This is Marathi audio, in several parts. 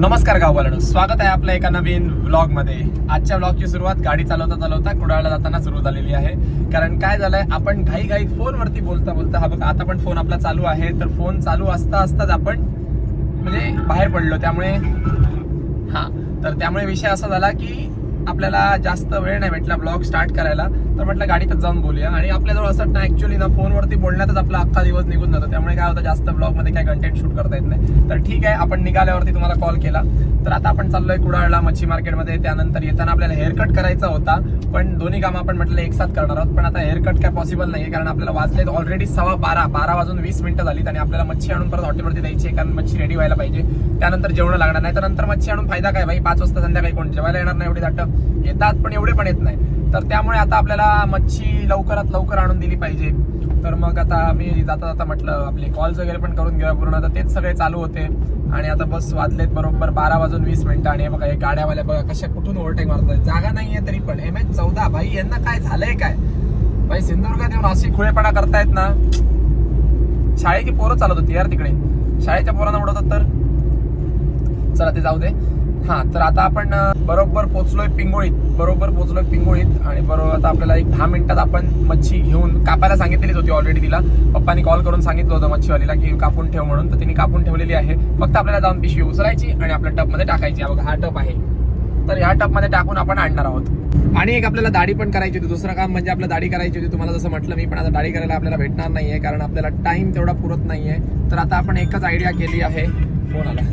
नमस्कार गाववालांनो स्वागत आहे आपल्या एका नवीन ब्लॉगमध्ये आजच्या व्लॉगची सुरुवात गाडी चालवता चालवता कुडाळला जाताना सुरू झालेली आहे. कारण काय झालंय आपण घाई घाई फोनवरती बोलता बोलता हा बघ आता पण फोन आपला चालू आहे. तर फोन चालू असता असताच आपण म्हणजे बाहेर पडलो. त्यामुळे हा तर त्यामुळे विषय असा झाला की आपल्याला जास्त वेळ नाही भेटला ब्लॉग स्टार्ट करायला तर म्हटलं गाडीतच जाऊन बोलूया. आणि आपल्याजवळ असं ना ॲक्च्युली ना फोनवरती बोलण्यातच आपला अख्खा दिवस निघून जातो. त्यामुळे काय होतं जास्त ब्लॉगमध्ये काय कंटेंट शूट करता येत नाही. तर ठीक आहे आपण निघाल्यावरती तुम्हाला कॉल केला. तर आता आपण चाललोय कुडाळला मच्छी मार्केटमध्ये. त्यानंतर येताना आपल्याला हेअर कट करायचा होता पण दोन्ही कामं आपण म्हटलं एक साथ करणार आहोत. पण आता हेअर कट काय पॉसिबल नाही कारण आपल्याला वाजलेत ऑलरेडी सव्वा बारा बारा वाजून वीस मिनिटं झालीत आणि आपल्याला मच्छी आणून परत हॉटेलवरती द्यायची आहे कारण मच्छी रेडी व्हायला पाहिजे. त्यानंतर जेवण लागणार नाही. तर नंतर मच्छी आणून फायदा काय भाई? पाच वाजता संध्याकाळी कोण जेवायला येणार नाही एवढी दाट? येतात पण एवढे पण येत नाही. तर त्यामुळे आता आपल्याला मच्छी लवकरात लवकर आणून दिली पाहिजे. तर मग आता आम्ही जाता जाता म्हटलं आपले कॉल्स वगैरे पण करून घेऊया पूर्ण. आता तेच सगळे चालू होते. आणि आता बस वाजलेत बरोबर बारा वाजून वीस मिनिटं. आणि बघा हे गाड्यावाल्या बघा कशा कुठून ओव्हरटेक मारतात जागा नाहीये तरी पण. एम एच चौदा. भाई यांना काय झालंय काय? भाई सिंधुदुर्गात येऊन अशी खुळेपणा करतायत ना. शाळेची पोरं चालत होती यार तिकडे. शाळेच्या पोरांना उडवतात तर. चला ते जाऊ दे. हा तर आता आपण बरोबर पोचलोय पिंगोळीत बरोबर पोचलोय पिंगोळीत आणि बरोबर आता आपल्याला एक दहा मिनिटात आपण मच्छी घेऊन कापायला सांगितलेलीच होती ऑलरेडी तिला. पप्पानी कॉल करून सांगितलं होतं मच्छीवालीला की कापून ठेव म्हणून तर तिने कापून ठेवलेली आहे. फक्त आपल्याला जाऊन पिशवी उचलायची आणि आपल्या टपमध्ये टाकायची. बघा हा टप आहे. तर ह्या टपमध्ये टाकून आपण आणणार आहोत. आणि एक आपल्याला दाढी पण करायची होती. दुसरं काम म्हणजे आपल्याला दाढी करायची होती. तुम्हाला जसं म्हटलं मी पण आता दाढी करायला आपल्याला भेटणार नाहीये कारण आपल्याला टाइम तेवढा पुरत नाहीये. तर आता आपण एकच आयडिया केली आहे. फोन आला.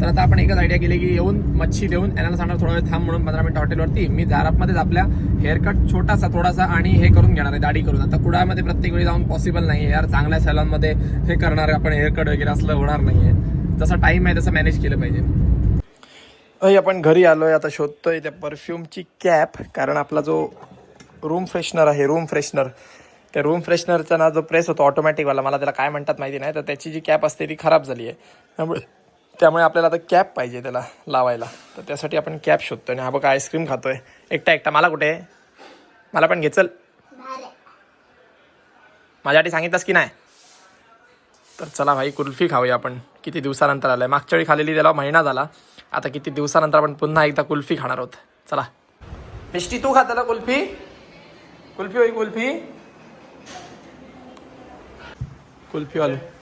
तर आता आपण एकच आयडिया केली की येऊन मच्छी देऊन यांना सांगणार थोडा वेळ थांब म्हणून पंधरा मिनिट हॉटेलवरती मी दारापमध्येच आपल्या हेअरकट छोटासा थोडासा आणि हे करून घेणार आहे दाढी करून. आता कुडामध्ये प्रत्येक वेळी जाऊन पॉसिबल नाही आहे यार. चांगल्या सॅलॉनमध्ये हे करणार आपण हेअरकट वगैरे असलं होणार नाही आहे. जसा टाईम आहे तसं मॅनेज केलं पाहिजे. अय आपण घरी आलोय. आता शोधतोय त्या परफ्यूमची कॅप कारण आपला जो रूम फ्रेशनर आहे रूम फ्रेशनर त्या रूम फ्रेशनरचा ना जो प्रेस होतो ऑटोमॅटिकवाला मला त्याला काय म्हणतात माहिती नाही तर त्याची जी कॅप असते ती खराब झाली आहे. त्यामुळे त्यामुळे आपल्याला आता कॅप पाहिजे त्याला लावायला. तर त्यासाठी आपण कॅप शोधतोय. आणि हा बघा आईस्क्रीम खातोय. एकटा एकटा. मला कुठे? आहे? मला पण घे चल. माझ्यासाठी सांगितलंस की नाही? तर चला भाई कुल्फी खाऊया आपण. किती दिवसानंतर आलाय. मागच्या वेळी खालेली त्याला महिना झाला. आता किती दिवसानंतर आपण पुन्हा एकदा कुल्फी खाणार आहोत. चला. मिष्टी तू खात कुल्फी. कुल्फी होई कुल्फी. कुल्फी वाले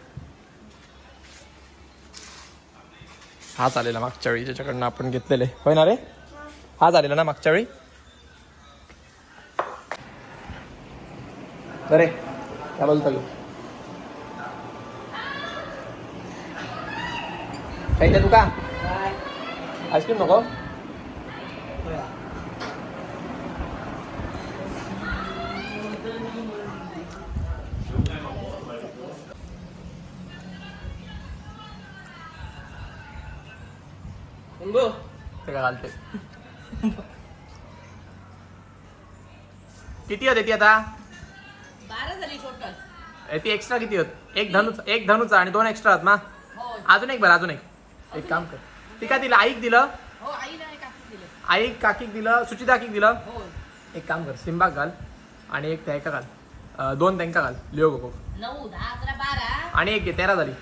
हा चालेला मागच्या वेळी ज्याच्याकडनं आपण घेतलेले. होय ना रे? हा झालेला ना मागच्या वेळी? अरे काय बोलतो तू? का? आईस्क्रीम नको? घालते. किती होते ती आता? बारा झाली टोटल ए, ती एक्स्ट्रा किती होत? एक धनुचा एक धनुचा आणि दोन एक्स्ट्रा आहेत ना? हो. अजून एक बरं अजून एक. एक काम कर. ती काय दिलं आईक दिलं. हो आईला नाही कापून दिलं. आईक काकीक दिलं सुचिता काकीक दिलं. हो. एक काम कर सिंबाक घाल आणि एक त्या घाल. अं, दोन त्यांका घाल. लिओ गोको नऊ दहा अकरा बारा. आणि एक घे तेरा झाली.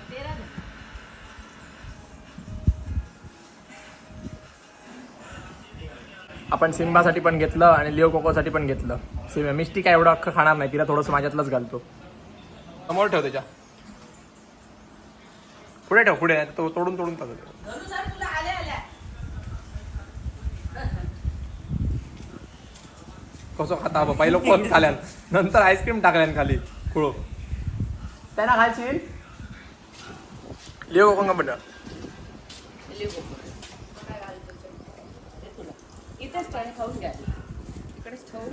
आपण सिम्बासाठी पण घेतलं आणि लिओ कोकोसाठी पण घेतलं. सिम मिष्टी काय एवढं अख्खं खाणार नाही तिला थोडंसं माझ्यातलंच घालतो. समोर ठेव त्याच्या. पुढे ठेव पुढे. तो तोडून तोडून टाकतो. कसं खाता बा पहिलं कोण खाल्यान नंतर आईस्क्रीम टाकल्यान खाली खुळो त्यांना खायची? लिओ कोको पण लिहू गो. काय घालतो ते? ते तुला. आणि खाऊन घ्या. इकडेच ठेवू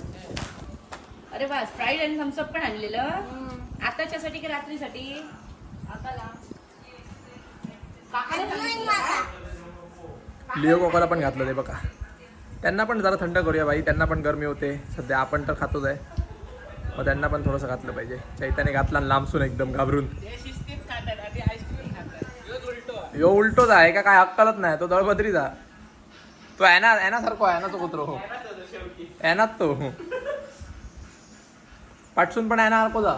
अरे वा स्प्राईट आणि थम्सअप पण आणलेलं. आताच्यासाठी की रात्रीसाठी? लिओ कोकोला पण घातलं ते बघा. त्यांना पण जरा थंड करूया बाई. त्यांना पण गरमी होते. सध्या आपण तर खातोच आहे. मग त्यांना पण थोडंसं घातलं पाहिजे. चैताने घातला आणि लांबसून एकदम घाबरून. यो उलटोच आहे का? काय अक्कलच नाही. तो दळबद्रीचा तो ऐना ऐना सारखो आहे ना तो कुत्रो हो ऐनाच तो पाठसून पण ऐना सारखो जा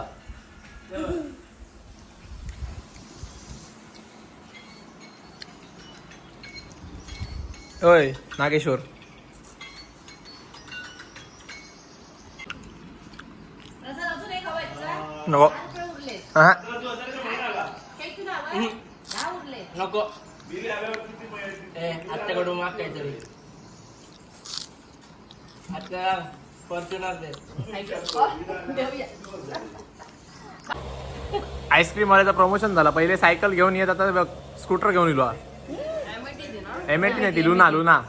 होय नागेश्वर? नको. हा. नको आत्याकडून माग काहीतरी. आता फॉर्च्युनर दे. आईस्क्रीम वाल्याचं प्रमोशन झाला. पहिले सायकल घेऊन येत आता बघ स्कूटर घेऊन येलो एम एटी नाही ती लुना लुना.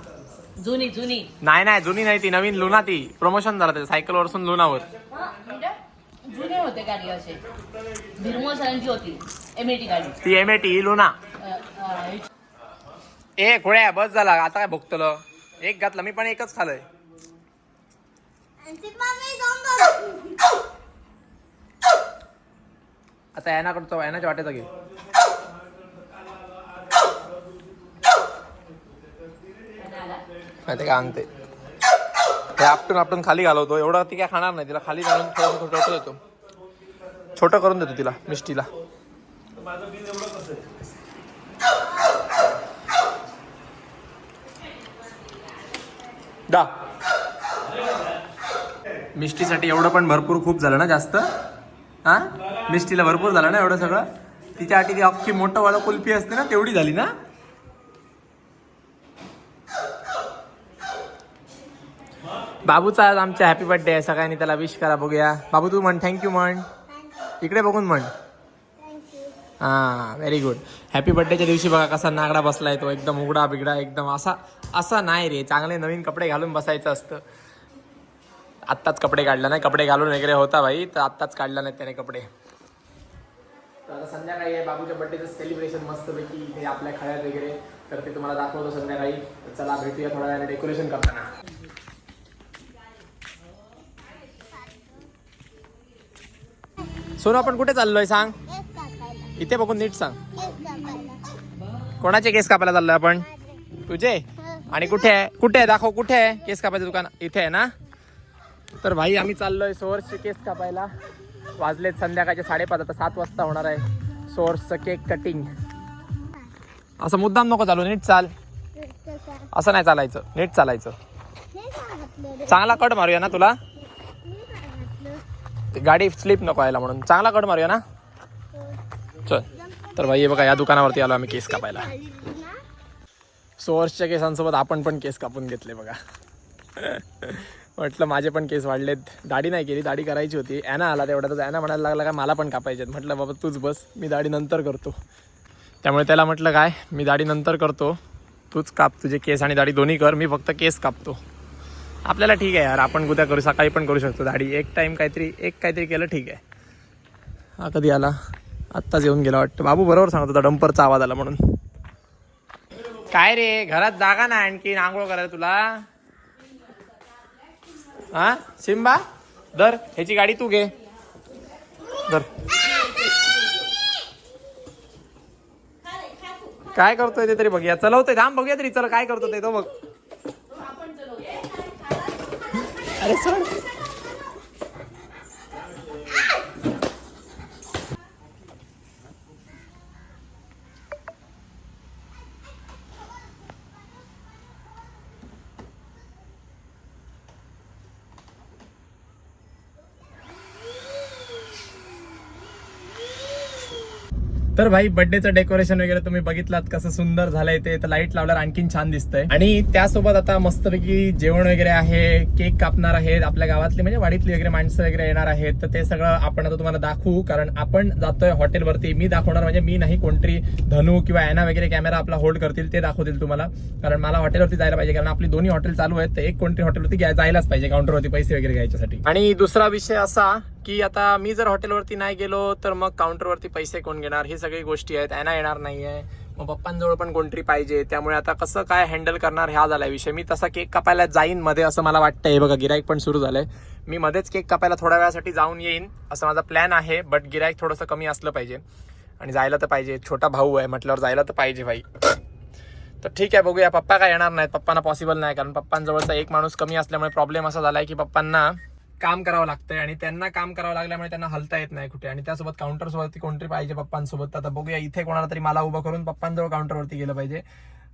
जुनी जुनी. नाही नाही जुनी नाही ती नवीन लुना ती. प्रमोशन झालं त्याच्या सायकल वरसून लुनावर जुने होते गाडी असे. भिरमो सरांची होती एमएटी गाडी. ती एम एटी लुना. अ, अ, ए खोड्या बस झाला. आता काय भोगतलं एक घातलं मी पण एकच खालय. आता यानाकडचं यानाच्या वाट्याचा घे माहिती का आणते. हे आपटून आपटून खाली घालवतो. एवढं ती काय खाणार नाही. तिला खाली घालून थोडंसं छोटं देतो. छोटं करून देतो तिला मिष्टीला. दा. मिष्टीसाठी एवढं पण भरपूर खूप झालं ना जास्त? हा? मिष्टीला भरपूर झालं ना एवढं सगळं? तिच्यासाठी ती अख्खी मोठं वाला कुल्फी असते ना तेवढी झाली ना? बाबूचा आज आमच्या हॅपी बर्थडे आहे सगळ्यांनी त्याला विश करा बघूया. बाबू तू म्हण थँक्यू म्हण. इकडे बघून म्हण. हा व्हेरी गुड हॅपी बर्थडेच्या दिवशी बघा कसा नागडा बसलाय तो एकदम उघडा बिगडा एकदम असा असा नाही रे. चांगले नवीन कपडे घालून बसायचं असतं. आत्ताच कपडे काढला नाही. कपडे घालून वगैरे होता भाई तर आत्ताच काढला नाही त्याने कपडे. तर आता संध्याकाळी आहे बाबूच्या बर्थडेचं सेलिब्रेशन मस्तपैकी इथे आपल्या खळ्यात वगैरे. तर ते तुम्हाला दाखवतो संध्याकाळी. चला भेटूया थोड्या वेळाने डेकोरेशन करताना. सोनू आपण कुठे चाललोय सांग? इथे बघून नीट सांग. कोणाचे केस कापायला चाललोय आपण? तुझे? आणि कुठे आहे? कुठे आहे? दाखव कुठे आहे? केस कापायचं दुकान? इथे आहे ना? तर भाई आम्ही चाललोय सोर्सचे केस कापायला. वाजलेत संध्याकाळचे साडेपाच आता सात वाजता होणार आहे सोर्सचं केक कटिंग. असं मुद्दाम नको चालू नीट चाल. असं नाही चालायचं नीट चालायचं. चांगला कट मारूया ना तुला? गाडी स्लिप नको व्हायला म्हणून. चांगला कट मारूया ना? तर भाई हे बघा या दुकानावरती आलो आम्ही केस कापायला. सोर्सच्या केसांसोबत आपण पण केस कापून घेतले बघा. म्हटलं माझे पण केस वाढलेत. दाढी नाही केली दाढी करायची होती. ॲना आला तेवढा तर ॲना म्हणायला लागला काय मला पण कापायचे म्हटलं बाबा तूच बस मी दाढी नंतर करतो. त्यामुळे त्याला म्हटलं काय मी दाढी नंतर करतो. तूच काप तुझे केस आणि दाढी दोन्ही कर. मी फक्त केस कापतो. आपल्याला ठीक आहे यार. आपण उद्या करू सकाळी पण करू शकतो दाढी. एक टाईम काहीतरी एक काहीतरी केलं ठीक आहे. हा कधी आला? आत्ताच येऊन गेला वाटतं. बाबू बरोबर सांगत होता डंपरचा आवाज आला म्हणून. काय रे घरात जागा ना आणखी आंघोळ करायला तुला? हा? सिम्बा दर ह्याची गाडी तू घे. दर काय करतोय ते तरी बघूया चलवतोय थांब बघूया तरी चल काय करतो ते तो बघ. अरे सर तर भाई बर्थडेचं डेकोरेशन वगैरे तुम्ही बघितलात कसं सुंदर झालंय ते. तर लाइट लावल्यावर आणखीन छान दिसतंय. आणि त्यासोबत आता मस्तपैकी जेवण वगैरे आहे केक कापणार आहेत. आपल्या गावातली म्हणजे वाडीतली वगैरे माणसं वगैरे येणार आहेत. तर ते सगळं आपण आता तुम्हाला दाखवू कारण आपण जातोय हॉटेलवरती मी दाखवणार म्हणजे मी नाही कोणतरी धनू किंवा ॲना वगैरे कॅमेरा आपला होल्ड करतील ते दाखवतील तुम्हाला. कारण मला हॉटेलवरती जायला पाहिजे कारण आपली दोन्ही हॉटेल चालू आहेत. तर एक कोणतरी हॉटेलवरती जायलाच पाहिजे काउंटरवरती पैसे वगैरे घ्यायच्यासाठी. आणि दुसरा विषय असा की आता मी जर हॉटेलवरती नाही गेलो तर मग काउंटरवरती पैसे कोण घेणार? हे सगळी गोष्टी आहेत. त्यांना येणार नाही आहे मग पप्पांजवळ पण कोणतरी पाहिजे? त्यामुळे आता कसं काय हँडल करणार ह्या झाला विषय. मी तसा केक कापायला जाईन मध्ये असं मला वाटतं हे बघा गिराईक पण सुरू झालंय. मी मध्येच केक कापायला थोड्या वेळासाठी जाऊन येईन असं माझा प्लॅन आहे. बट गिराईक थोडंसं कमी असलं पाहिजे. आणि जायला तर पाहिजे. छोटा भाऊ आहे म्हटल्यावर जायला तर पाहिजे भाई. तर ठीक आहे बघूया. पप्पा काय येणार नाहीत? पप्पांना पॉसिबल नाही. कारण पप्पांजवळचा एक माणूस कमी असल्यामुळे प्रॉब्लेम असा झालाय की पप्पांना काम करावं लागतंय आणि त्यांना काम करावं लागल्यामुळे त्यांना हलता येत नाही कुठे. आणि त्यासोबत काउंटर सोबत कोणतरी पाहिजे पप्पांसोबत. आता बघूया इथे कोणाला तरी मला उभं करून पप्पांजवळ काउंटरवरती गेलं पाहिजे.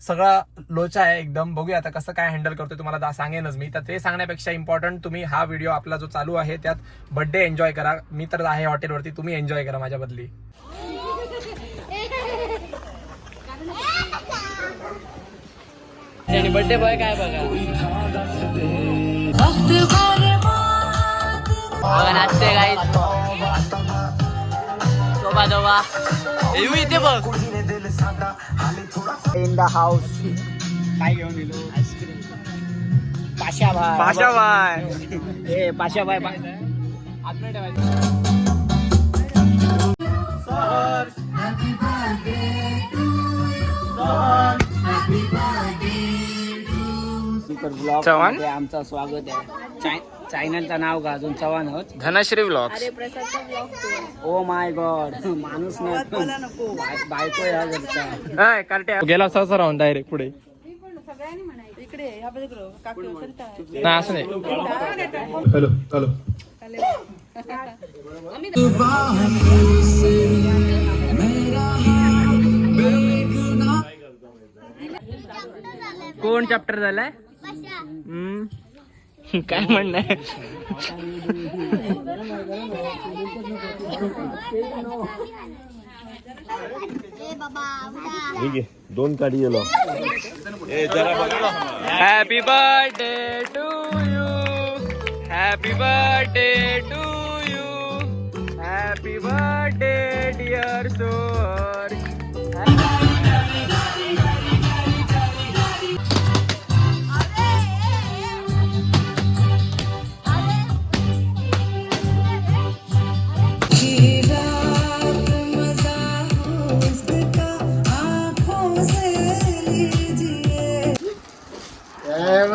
सगळा लोचा आहे एकदम. बघूया आता कसं काय हँडल करतोय तुम्हाला दा- सांगेनच मी. तर ते सांगण्यापेक्षा इम्पॉर्टंट तुम्ही हा व्हिडिओ आपला जो चालू आहे त्यात बर्थडे एन्जॉय करा. मी तर आहे हॉटेलवरती तुम्ही एन्जॉय करा माझ्या बदली आणि बर्थडे बॉय काय बघा? बघा नाचते काही शोभा दोबा येऊ इथे बघ इन द हाऊस काय घेऊन दिलो आईस्क्रीम पाशा भाई पाशा भाई. ए पाशा भाई चव्हाण? आमचं स्वागत आहे. चाय- चॅनलचं नाव का अजून? चव्हाण होत? धनश्री ब्लॉग अरे प्रसादचा ब्लॉग ओ माय गॉड माणूस नाही. बाय- बायको या घरचा. गेला असा राहून डायरेक्ट पुढे. सगळ्यांनी म्हणायचं इकडे. ह्या बघ काकू संत नाही असं नाही. Hello hello. कोण चॅप्टर झालाय. काय म्हणणं ठीक आहे दोन काढी गेलो happy birthday to you happy birthday to you happy birthday dear सोर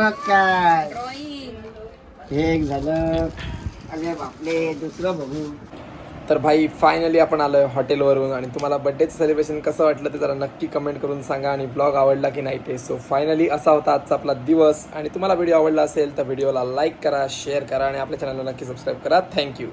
बघ काय हे एक झालं. अरे बापले दुसरं बघू. तर भाई फायनली आपण आलोय हॉटेलवरून आणि तुम्हाला बर्थडेचं सेलिब्रेशन कसं वाटलं ते जरा नक्की कमेंट करून सांगा आणि ब्लॉग आवडला की नाही ते. सो फायनली असा होता आजचा आपला दिवस. आणि तुम्हाला व्हिडिओ आवडला असेल तर व्हिडिओला लाईक करा शेअर करा आणि आपल्या चॅनलला नक्की सबस्क्राईब करा. थँक्यू